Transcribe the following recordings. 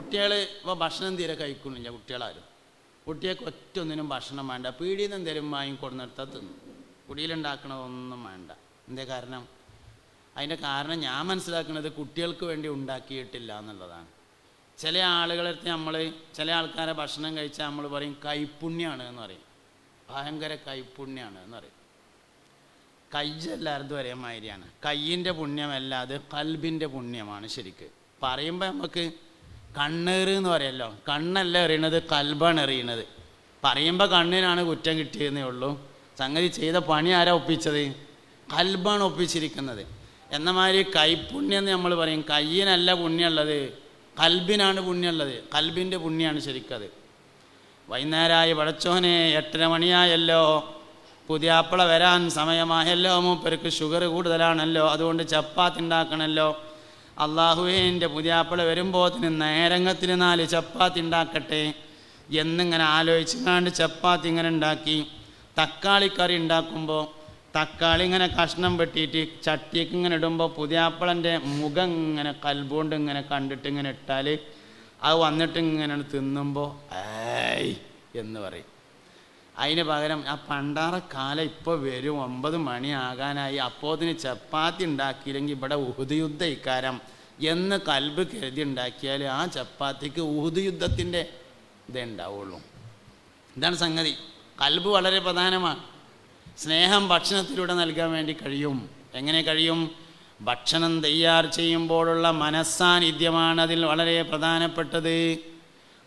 കുട്ടികൾ ഇപ്പോൾ ഭക്ഷണം തീരെ കഴിക്കുന്നില്ല കുട്ടികളാരും. കുട്ടികൾക്ക് ഒറ്റ ഒന്നിനും ഭക്ഷണം വേണ്ട. പീടിയിൽ നിന്ന് എന്തെങ്കിലും വാങ്ങി കൊടുന്നെടുത്താൽ തിന്നു. കുടിയിലുണ്ടാക്കണതൊന്നും വേണ്ട. എന്തേ കാരണം? അതിന്റെ കാരണം ഞാൻ മനസ്സിലാക്കുന്നത് കുട്ടികൾക്ക് വേണ്ടി ഉണ്ടാക്കിയിട്ടില്ല എന്നുള്ളതാണ്. ചില ആളുകളെടുത്ത് നമ്മൾ ചില ആൾക്കാരെ ഭക്ഷണം കഴിച്ചാൽ നമ്മൾ പറയും കൈപ്പുണ്യാണ് എന്ന് പറയും. ഭയങ്കര കൈപ്പുണ്യാണ് എന്ന് പറയും. കയ്യെല്ലാവരും ഒരേ മാതിരിയാണ്. കയ്യിന്റെ പുണ്യമല്ല അത് കൽബിന്റെ പുണ്യമാണ് ശരിക്ക്. പറയുമ്പോൾ നമുക്ക് കണ്ണേറ് എന്ന് പറയല്ലോ. കണ്ണല്ല എറിയണത് കൽബാണ് എറിയണത്. പറയുമ്പോൾ കണ്ണിനാണ് കുറ്റം കിട്ടിയതെന്നേ ഉള്ളൂ. സംഗതി ചെയ്ത പണി ആരാ ഒപ്പിച്ചത്? കൽബാണ് ഒപ്പിച്ചിരിക്കുന്നത്. എന്ന മാതിരി കൈപ്പുണ്യം എന്ന് നമ്മൾ പറയും. കയ്യിനല്ല പുണ്യമുള്ളത് കൽബിനാണ് പുണ്യമുള്ളത്. കൽബിന്റെ പുണ്യമാണ് ശരിക്കത് വൈകുന്നേരമായി പടച്ചോനെ എട്ടര മണിയായല്ലോ. പുതിയ ആപ്പിള വരാൻ സമയമായല്ലോ. മൂപ്പർക്ക് ഷുഗർ കൂടുതലാണല്ലോ. അതുകൊണ്ട് ചപ്പാത്തി ഉണ്ടാക്കണമല്ലോ അള്ളാഹുവേ എന്റെ പുതിയാപ്പിള വരുമ്പോത്തിന് നേരങ്ങത്തിന് നാല് ചപ്പാത്തി ഉണ്ടാക്കട്ടെ എന്നിങ്ങനെ ആലോചിച്ച് കണ്ട് ചപ്പാത്തി ഇങ്ങനെ ഉണ്ടാക്കി തക്കാളിക്കറി ഉണ്ടാക്കുമ്പോൾ തക്കാളി ഇങ്ങനെ കഷ്ണം വെട്ടിയിട്ട് ചട്ടിക്ക് ഇങ്ങനെ ഇടുമ്പോൾ പുതിയാപ്പിളന്റെ മുഖം ഇങ്ങനെ കൽബോണ്ട് ഇങ്ങനെ കണ്ടിട്ട് ഇങ്ങനെ ഇട്ടാൽ അത് വന്നിട്ട് ഇങ്ങനെ തിന്നുമ്പോൾ ഏയ് എന്ന് പറയും. അതിന് പകരം ആ പണ്ടാറ കാലം ഇപ്പോൾ വരും. ഒമ്പത് മണിയാകാനായി. അപ്പോതിന് ചപ്പാത്തി ഉണ്ടാക്കിയില്ലെങ്കിൽ ഇവിടെ ഉഹുദ് യുദ്ധ ഇക്കാരം. എന്ന് കൽബ് കരുതി ഉണ്ടാക്കിയാൽ ആ ചപ്പാത്തിക്ക് ഉഹുദ് യുദ്ധത്തിന്റെ ഇതേ ഉണ്ടാവുള്ളൂ. ഇതാണ് സംഗതി. കൽബ് വളരെ പ്രധാനമാണ്. സ്നേഹം ഭക്ഷണത്തിലൂടെ നൽകാൻ വേണ്ടി കഴിയും. എങ്ങനെ കഴിയും? ഭക്ഷണം തയ്യാർ ചെയ്യുമ്പോഴുള്ള മനസ്സാന്നിധ്യമാണ് അതിൽ വളരെ പ്രധാനപ്പെട്ടത്.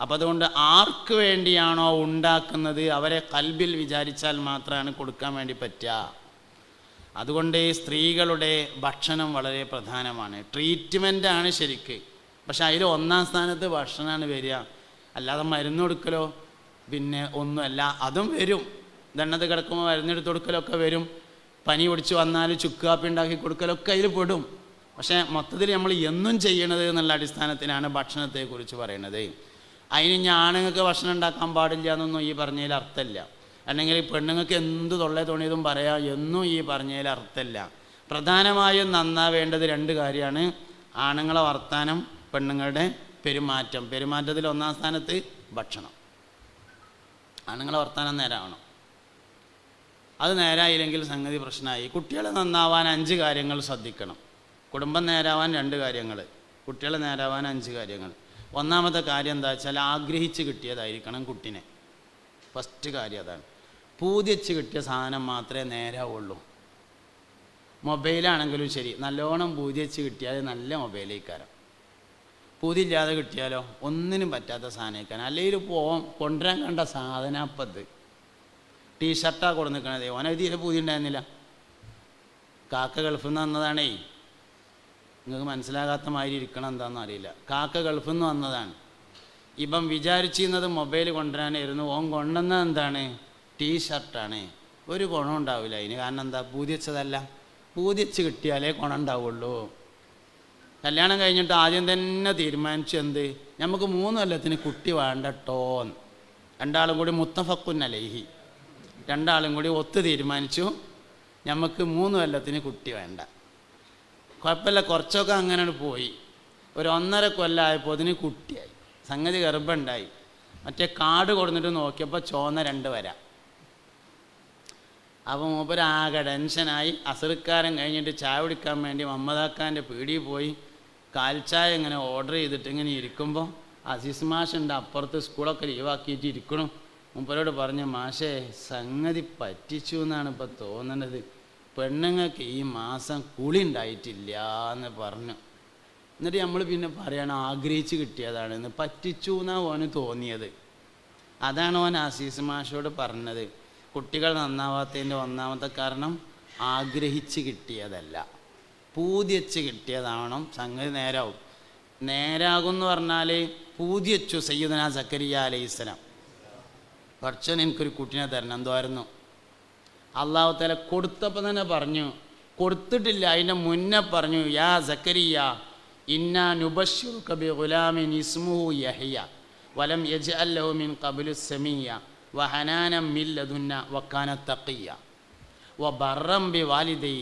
അപ്പം അതുകൊണ്ട് ആർക്ക് വേണ്ടിയാണോ ഉണ്ടാക്കുന്നത് അവരെ കൽബിൽ വിചാരിച്ചാൽ മാത്രമാണ് കൊടുക്കാൻ വേണ്ടി പറ്റുക. അതുകൊണ്ട് സ്ത്രീകളുടെ ഭക്ഷണം വളരെ പ്രധാനമാണ്. ട്രീറ്റ്മെന്റ് ആണ് ശരിക്ക്. പക്ഷെ അതിൽ ഒന്നാം സ്ഥാനത്ത് ഭക്ഷണമാണ് വരിക. അല്ലാതെ മരുന്ന് കൊടുക്കലോ പിന്നെ ഒന്നുമല്ല അതും വരും. ദണ്ണത് കിടക്കുമ്പോൾ മരുന്നെടുത്ത് കൊടുക്കലൊക്കെ വരും. പനി പിടിച്ച് വന്നാൽ ചുക്കാപ്പി ഉണ്ടാക്കി കൊടുക്കലൊക്കെ അതിൽ പെടും. പക്ഷേ മൊത്തത്തിൽ നമ്മൾ എന്നും ചെയ്യണത് എന്നുള്ള അടിസ്ഥാനത്തിലാണ് ഭക്ഷണത്തെക്കുറിച്ച് പറയുന്നത്. അതിന് ഞാനുങ്ങൾക്ക് ഭക്ഷണം ഉണ്ടാക്കാൻ പാടില്ല എന്നൊന്നും ഈ പറഞ്ഞതിൽ അർത്ഥമില്ല. അല്ലെങ്കിൽ പെണ്ണുങ്ങൾക്ക് എന്ത് തൊള്ളേ തോണിയതും പറയാം എന്നും ഈ പറഞ്ഞതിൽ അർത്ഥമില്ല. പ്രധാനമായും നന്നാവേണ്ടത് രണ്ട് കാര്യമാണ്. ആണുങ്ങളെ വർത്താനം പെണ്ണുങ്ങളുടെ പെരുമാറ്റം. പെരുമാറ്റത്തിൽ ഒന്നാം സ്ഥാനത്ത് ഭക്ഷണം. ആണുങ്ങളെ വർത്താനം നേരാവണം. അത് നേരായില്ലെങ്കിൽ സംഗതി പ്രശ്നമായി. കുട്ടികൾ നന്നാവാൻ അഞ്ച് കാര്യങ്ങൾ ശ്രദ്ധിക്കണം. കുടുംബം നേരാവാൻ രണ്ട് കാര്യങ്ങൾ. കുട്ടികൾ നേരാവാൻ അഞ്ച് കാര്യങ്ങൾ. ഒന്നാമത്തെ കാര്യം എന്താ വെച്ചാൽ ആഗ്രഹിച്ച് കിട്ടിയതായിരിക്കണം കുട്ടിനെ. ഫസ്റ്റ് കാര്യം അതാണ്. പൂതിച്ച് കിട്ടിയ സാധനം മാത്രമേ നേരാവുള്ളൂ. മൊബൈലാണെങ്കിലും ശരി. നല്ലോണം പൂതിച്ച് കിട്ടിയാൽ നല്ല മൊബൈലേക്കാരം. പൂതിയില്ലാതെ കിട്ടിയാലോ? ഒന്നിനും പറ്റാത്ത സാധനം അല്ലെങ്കിൽ പോവാൻ കൊണ്ടുവരാൻ കണ്ട സാധനപ്പത് ടീഷർട്ടാണ് കൊടുന്ന് നിൽക്കണത് ഓനെ തീരെ പൂതി ഉണ്ടായിരുന്നില്ല. കാക്ക ഗൾഫിൽ നിന്ന് വന്നതാണേ. നിങ്ങൾക്ക് മനസ്സിലാകാത്ത മാതിരി ഇരിക്കണം എന്താണെന്ന് അറിയില്ല. കാക്ക ഗൾഫിൽ നിന്ന് വന്നതാണ്. ഇപ്പം വിചാരിച്ചിരുന്നത് മൊബൈൽ കൊണ്ടുവരാനായിരുന്നു ഓൻ കൊണ്ടുവന്നത് എന്താണ്? ടീ ഷർട്ടാണ് ഒരു ഗുണം ഉണ്ടാവില്ല. അതിന് കാരണം എന്താ? പൂതിച്ചതല്ല പൂതിച്ച് കിട്ടിയാലേ ഗുണം ഉണ്ടാവുള്ളൂ. കല്യാണം കഴിഞ്ഞിട്ട് ആദ്യം തന്നെ തീരുമാനിച്ചു എന്ത്? നമുക്ക് മൂന്ന് കൊല്ലത്തിന് കുട്ടി വേണ്ട രണ്ടാളും കൂടി മുത്തഫക്കുന്നലേഹി രണ്ടാളും കൂടി ഒത്തു തീരുമാനിച്ചു. നമുക്ക് മൂന്ന് കൊല്ലത്തിന് കുട്ടി വേണ്ട. കുഴപ്പമില്ല കുറച്ചൊക്കെ അങ്ങനെ പോയി. ഒരു ഒന്നര കൊല്ലമായപ്പോൾ അതിന് കുട്ടിയായി. സംഗതി ഗർഭമുണ്ടായി മറ്റേ കാട് കൊടുത്തിട്ട് നോക്കിയപ്പോൾ ചോന്ന രണ്ട് വര. അപ്പോൾ മൂപ്പരാകെ ടെൻഷനായി. അസറുക്കാരൻ കഴിഞ്ഞിട്ട് ചായ കുടിക്കാൻ വേണ്ടി മമ്മദാക്കാന്റെ പീടിയിൽ പോയി. കാൽച്ചായ ഇങ്ങനെ ഓർഡർ ചെയ്തിട്ട് ഇങ്ങനെ ഇരിക്കുമ്പോൾ അസീസ് മാഷുണ്ട് അപ്പുറത്ത് സ്കൂളൊക്കെ ലീവാക്കിയിട്ട് ഇരിക്കണം? മൂപ്പരോട് പറഞ്ഞു മാഷേ സംഗതി പറ്റിച്ചു എന്നാണ് ഇപ്പോൾ തോന്നുന്നത് പെണ്ണുങ്ങൾക്ക് ഈ മാസം കുളി ഉണ്ടായിട്ടില്ല എന്ന് പറഞ്ഞു. എന്നിട്ട് നമ്മൾ പിന്നെ പറയണം ആഗ്രഹിച്ച് കിട്ടിയതാണെന്ന് പറ്റിച്ചു എന്നാണ് ഓന് തോന്നിയത്. അതാണ് ഓൻ ആസീസ് മാഷോട് പറഞ്ഞത്. കുട്ടികൾ നന്നാവാത്തതിന്റെ ഒന്നാമത്തെ കാരണം ആഗ്രഹിച്ച് കിട്ടിയതല്ല. പൂതിയച്ച് കിട്ടിയതാവണം. സംഗതി നേരാവും. നേരാകും എന്ന് പറഞ്ഞാൽ പൂതിയച്ചു സയ്യിദന സക്കരിയ അലൈഹിസ്സലാം കുറച്ചൻ എനിക്കൊരു കുട്ടിനെ തരണം എന്തായിരുന്നു അള്ളാഹു തല കൊടുത്തപ്പോൾ തന്നെ പറഞ്ഞു. കൊടുത്തിട്ടില്ല അതിന്റെ മുന്നേ പറഞ്ഞു യാ സക്കരിയ ഇന്നാ നുബഷുർ കബി ഗുലാമിൻ ഇസ്മുഹു യഹിയ വലം യജ് അല്ലഹുമിൻ കബുലു സെമിയ വഹനാനം മില്ലതുന്ന വക്കാന തക്കിയ വ ബറം ബി വാലിദൈ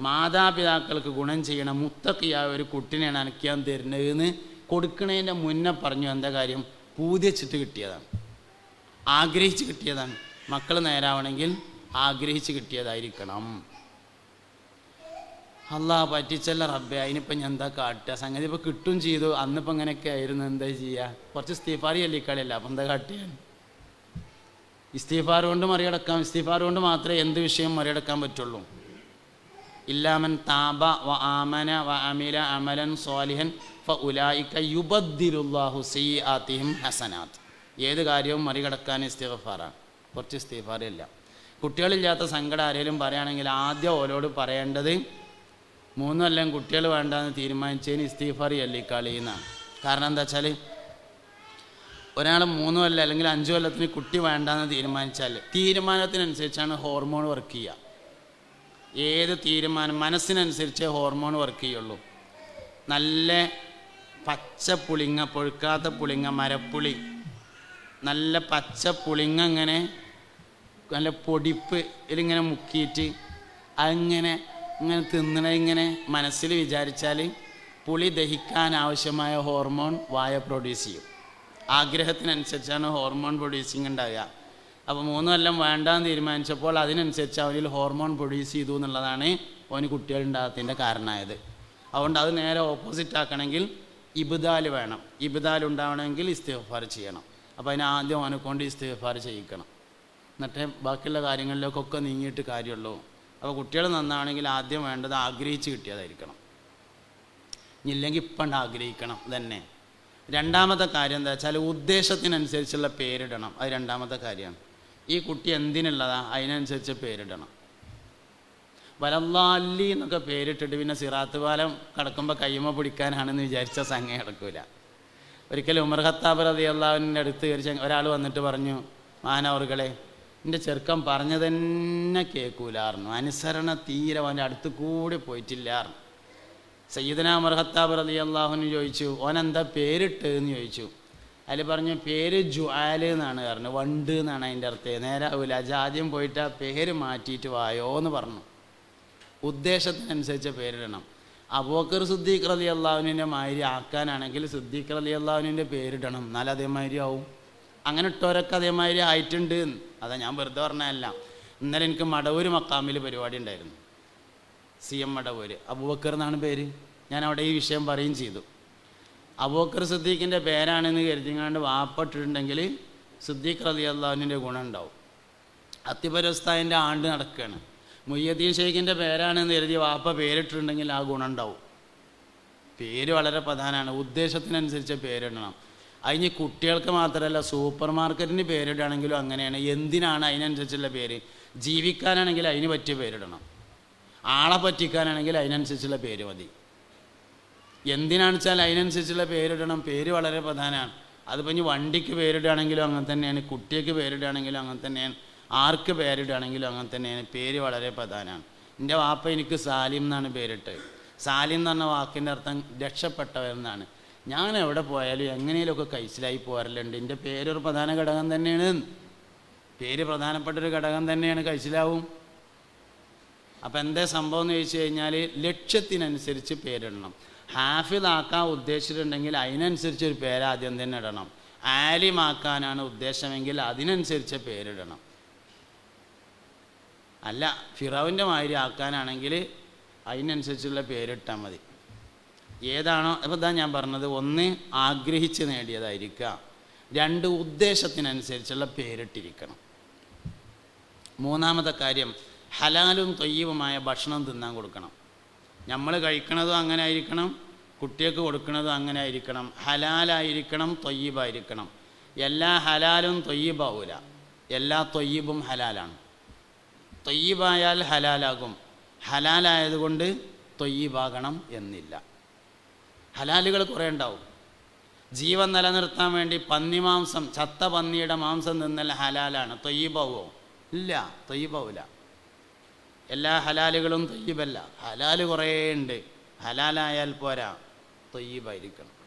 മാതാപിതാക്കൾക്ക് ഗുണം ചെയ്യണ മുത്തക്കിയായ ഒരു കുട്ടിനെയാണ് അനക്കാൻ തരുന്നതെന്ന് കൊടുക്കണതിന്റെ മുന്നേ പറഞ്ഞു. എന്താ കാര്യം? പൂതിച്ചിട്ട് കിട്ടിയതാണ്. ആഗ്രഹിച്ച് കിട്ടിയതാണ്. മക്കൾ നേരാവണമെങ്കിൽ ആഗ്രഹിച്ച് കിട്ടിയതായിരിക്കണം. അല്ലാ പറ്റിച്ചല്ല റബ്ബെ അതിനിപ്പോൾ ഞാൻ എന്താ കാട്ടുക? സംഗതി ഇപ്പോൾ കിട്ടും ചെയ്തു. അന്നിപ്പോൾ അങ്ങനെയൊക്കെ ആയിരുന്നു. എന്താ ചെയ്യുക കുറച്ച് ഇസ്തീഫാറി അല്ലേ കളിയല്ല അപ്പം എന്താ കാട്ടിയാൽ ഇസ്തീഫാർ കൊണ്ട് മറികടക്കാം. ഇസ്തീഫാർ കൊണ്ട് മാത്രമേ എന്ത് വിഷയം മറികടക്കാൻ പറ്റുള്ളൂ. ഇല്ലാമൻ താബ വ ആമന വ അമില അമലൻ സ്വാലിഹൻ ഫ ഉലായിക്ക യുബദ്ദിലുല്ലാഹു ആത്തിഹിം ഹസനാത്ത്. ഏത് കാര്യവും മറികടക്കാൻ ഇസ്തിഫാറാണ് കുറച്ച് ഇസ്തിഫാറില്ല കുട്ടികളില്ലാത്ത സങ്കടം ആരെങ്കിലും പറയുകയാണെങ്കിൽ ആദ്യം ഓരോട് പറയേണ്ടത് മൂന്നൊല്ലം കുട്ടികൾ വേണ്ടെന്ന് തീരുമാനിച്ചതിന് ഇസ്തീഫർ ചൊല്ലിക്കളി എന്നാണ്. കാരണം എന്താ വെച്ചാൽ ഒരാൾ മൂന്ന് കൊല്ലം അല്ലെങ്കിൽ അഞ്ച് കൊല്ലത്തിന് കുട്ടി വേണ്ടെന്ന് തീരുമാനിച്ചാൽ തീരുമാനത്തിനനുസരിച്ചാണ് ഹോർമോൺ വർക്ക് ചെയ്യുക. ഏത് തീരുമാനം മനസ്സിനനുസരിച്ചേ ഹോർമോൺ വർക്ക് ചെയ്യുള്ളൂ. നല്ല പച്ച പുളിങ്ങ പൊഴുക്കാത്ത പുളിങ്ങ മരപ്പുളി നല്ല പച്ച പുളിങ്ങ ഇങ്ങനെ നല്ല പൊടിപ്പ് ഇതിലിങ്ങനെ മുക്കിയിട്ട് അങ്ങനെ ഇങ്ങനെ തിന്നണ ഇങ്ങനെ മനസ്സിൽ വിചാരിച്ചാൽ പുളി ദഹിക്കാൻ ആവശ്യമായ ഹോർമോൺ വായ പ്രൊഡ്യൂസ് ചെയ്യും. ആഗ്രഹത്തിനനുസരിച്ചാണ് ഹോർമോൺ പ്രൊഡ്യൂസിങ് ഉണ്ടാകുക അപ്പോൾ മൂന്ന് കൊല്ലം വേണ്ടാന്ന് തീരുമാനിച്ചപ്പോൾ അതിനനുസരിച്ച് അവനിൽ ഹോർമോൺ പ്രൊഡ്യൂസ് ചെയ്തു എന്നുള്ളതാണ് ഓന് കുട്ടികളുണ്ടാകത്തിന്റെ കാരണമായത്. അതുകൊണ്ട് അത് നേരെ ഓപ്പോസിറ്റ് ആക്കണമെങ്കിൽ ഇബുദാൽ വേണം. ഇബുദാൽ ഉണ്ടാവണമെങ്കിൽ ഇസ്തിഫാർ ചെയ്യണം. അപ്പോൾ അതിന് ആദ്യം കൊണ്ട് ഇസ്തിഫാർ ചെയ്യിക്കണം. എന്നിട്ടേ ബാക്കിയുള്ള കാര്യങ്ങളിലേക്കൊക്കെ നീങ്ങിയിട്ട് കാര്യമുള്ളൂ. അപ്പോൾ കുട്ടികൾ നന്നാണെങ്കിൽ ആദ്യം വേണ്ടത് ആഗ്രഹിച്ച് കിട്ടിയതായിരിക്കണം. ഇല്ലെങ്കിൽ ഇപ്പം ആഗ്രഹിക്കണം തന്നെ രണ്ടാമത്തെ കാര്യം എന്താ വെച്ചാൽ ഉദ്ദേശത്തിനനുസരിച്ചുള്ള പേരിടണം. അത് രണ്ടാമത്തെ കാര്യമാണ് ഈ കുട്ടി എന്തിനുള്ളതാ? അതിനനുസരിച്ച് പേരിടണം. വലല്ലാല്ലി എന്നൊക്കെ പേരിട്ടിട്ട് പിന്നെ സിറാത്ത് പാലം കടക്കുമ്പോൾ കയ്യുമ പിടിക്കാനാണെന്ന് വിചാരിച്ച സംഘം കിടക്കൂല ഒരിക്കലും ഉമർ ഖത്താബ് റതി അള്ളാഹുവിന്റെ അടുത്ത് ഒരാൾ വന്നിട്ട് പറഞ്ഞു മാനവറുകളെ എന്റെ ചെറുക്കൻ പറഞ്ഞു തന്നെ കേൾക്കൂലായിരുന്നു അനുസരണ തീരെ അവന്റെ അടുത്ത് കൂടി പോയിട്ടില്ലായിരുന്നു സയ്യിദന മർഹത്താബ് റതി അള്ളാഹുവിന് ചോദിച്ചു ഓനെന്താ പേരിട്ട് എന്ന് ചോദിച്ചു? അതിൽ പറഞ്ഞു പേര് ജുആൽ എന്നാണ് പറഞ്ഞു. വണ്ട് എന്നാണ് അതിന്റെ അർത്ഥം. നേരാവൂല. ആദ്യം പോയിട്ട് ആ പേര് മാറ്റിയിട്ട് വായോ എന്ന് പറഞ്ഞു. ഉദ്ദേശത്തിനനുസരിച്ച് പേരിടണം. അബോക്കർ സുദ്ദീഖ് റലി അള്ളാഹുവിന്റെ മാതിരി ആക്കാനാണെങ്കിൽ സുദ്ദീഖ് റലി അള്ളാഹുവിന്റെ പേരിടണം. എന്നാൽ അതേമാതിരി ആവും. അങ്ങനെ ഇട്ടവരൊക്കെ അതേമാതിരി ആയിട്ടുണ്ട്. അതാ ഞാൻ വെറുതെ പറഞ്ഞതല്ല. ഇന്നലെ എനിക്ക് മടവൂര് മക്കാമിൽ പരിപാടി ഉണ്ടായിരുന്നു. C M Madavoor. അബൂബക്കർ എന്നാണ് പേര്. ഞാൻ അവിടെ ഈ വിഷയം പറയുകയും ചെയ്തു. അബൂബക്കർ സിദ്ദീഖിന്റെ പേരാണെന്ന് കരുതിങ്ങാണ്ട് വാപ്പിട്ടിട്ടുണ്ടെങ്കിൽ സിദ്ദീഖ് റതി അള്ളാഹുവിന്റെ ഗുണം ഉണ്ടാവും. അത്തിപരസ്തായന്റെ ആണ്ട് നടക്കുകയാണ്. മുയ്യദ്ദീൻ ഷെയ്ഖിന്റെ പേരാണെന്ന് കരുതി വാപ്പ പേരിട്ടിട്ടുണ്ടെങ്കിൽ ആ ഗുണം ഉണ്ടാവും. പേര് വളരെ പ്രധാനമാണ്. ഉദ്ദേശത്തിനനുസരിച്ച് പേരിടണം. അതിന് കുട്ടികൾക്ക് മാത്രമല്ല സൂപ്പർ മാർക്കറ്റിന് പേരിടുകയാണെങ്കിലും അങ്ങനെയാണ്. എന്തിനാണ് അതിനനുസരിച്ചുള്ള പേര്? ജീവിക്കാനാണെങ്കിൽ അതിന് പറ്റിയ പേരിടണം. ആളെ പറ്റിക്കാനാണെങ്കിൽ അതിനനുസരിച്ചുള്ള പേര് മതി. എന്തിനാണ് വെച്ചാൽ അതിനനുസരിച്ചുള്ള പേരിടണം. പേര് വളരെ പ്രധാനമാണ്. അതിപ്പോൾ ഇനി വണ്ടിക്ക് പേരിടുകയാണെങ്കിലും അങ്ങനെ തന്നെയാണ്. കുട്ടിക്ക് പേരിടുകയാണെങ്കിലും അങ്ങനെ തന്നെയാണ്. ആർക്ക് പേരിടുകയാണെങ്കിലും അങ്ങനെ തന്നെയാണ്. പേര് വളരെ പ്രധാനമാണ്. എന്റെ വാപ്പ എനിക്ക് സാലിം എന്നാണ് പേരിട്ടത്. സാലിം എന്ന് പറഞ്ഞ വാക്കിന്റെ അർത്ഥം രക്ഷപ്പെട്ടവരെന്നാണ് ഞാൻ എവിടെ പോയാലും എങ്ങനെയൊക്കെ കൈസിലായി പോരലുണ്ട്. എന്റെ പേരൊരു പ്രധാന ഘടകം തന്നെയാണ്. പേര് പ്രധാനപ്പെട്ടൊരു ഘടകം തന്നെയാണ് കൈസിലാവും. അപ്പം എന്താ സംഭവം എന്ന് ചോദിച്ചു കഴിഞ്ഞാൽ ലക്ഷ്യത്തിനനുസരിച്ച് പേരിടണം. ഹാഫിദാക്കാൻ ഉദ്ദേശിച്ചിട്ടുണ്ടെങ്കിൽ അതിനനുസരിച്ച് ഒരു പേര് ആദ്യം തന്നെ ഇടണം. ആലിമാക്കാനാണ് ഉദ്ദേശമെങ്കിൽ അതിനനുസരിച്ച് പേരിടണം. അല്ല ഫിറാവിന്റെ മാതിരി ആക്കാനാണെങ്കിൽ അതിനനുസരിച്ചുള്ള പേരിട്ടാൽ മതി. ഏതാണോ അപ്പോൾ ഇതാ ഞാൻ പറഞ്ഞത് ഒന്ന് ആഗ്രഹിച്ച് നേടിയതായിരിക്കാം. രണ്ട് ഉദ്ദേശത്തിനനുസരിച്ചുള്ള പേരിട്ടിരിക്കണം. മൂന്നാമത്തെ കാര്യം ഹലാലും തൊയ്യവുമായ ഭക്ഷണം തിന്നാൻ കൊടുക്കണം. നമ്മൾ കഴിക്കണതും അങ്ങനെ ആയിരിക്കണം കുട്ടികൾക്ക് കൊടുക്കുന്നതും അങ്ങനെ ആയിരിക്കണം. ഹലാലായിരിക്കണം തൊയ്യബായിരിക്കണം. എല്ലാ ഹലാലും തൊയ്യബാവൂല. എല്ലാ തൊയ്യബും ഹലാലാണ്. തൊയ്യബായാൽ ഹലാലാകും. ഹലാലായതുകൊണ്ട് തൊയ്യബാകണം എന്നില്ല. ഹലാലുകൾ കുറേ ഉണ്ടാവും. ജീവൻ നിലനിർത്താൻ വേണ്ടി പന്നി മാംസം ചത്ത പന്നിയുടെ മാംസം നിന്നല്ല ഹലാലാണ്. തൊയ്യബാവോ? ഇല്ല തൊയ്യബാവില്ല. എല്ലാ ഹലാലുകളും തൊയ്യബല്ല. ഹലാൽ കുറേ ഉണ്ട്. ഹലാലായാൽ പോരാ തൊയ്യബായിരിക്കണം.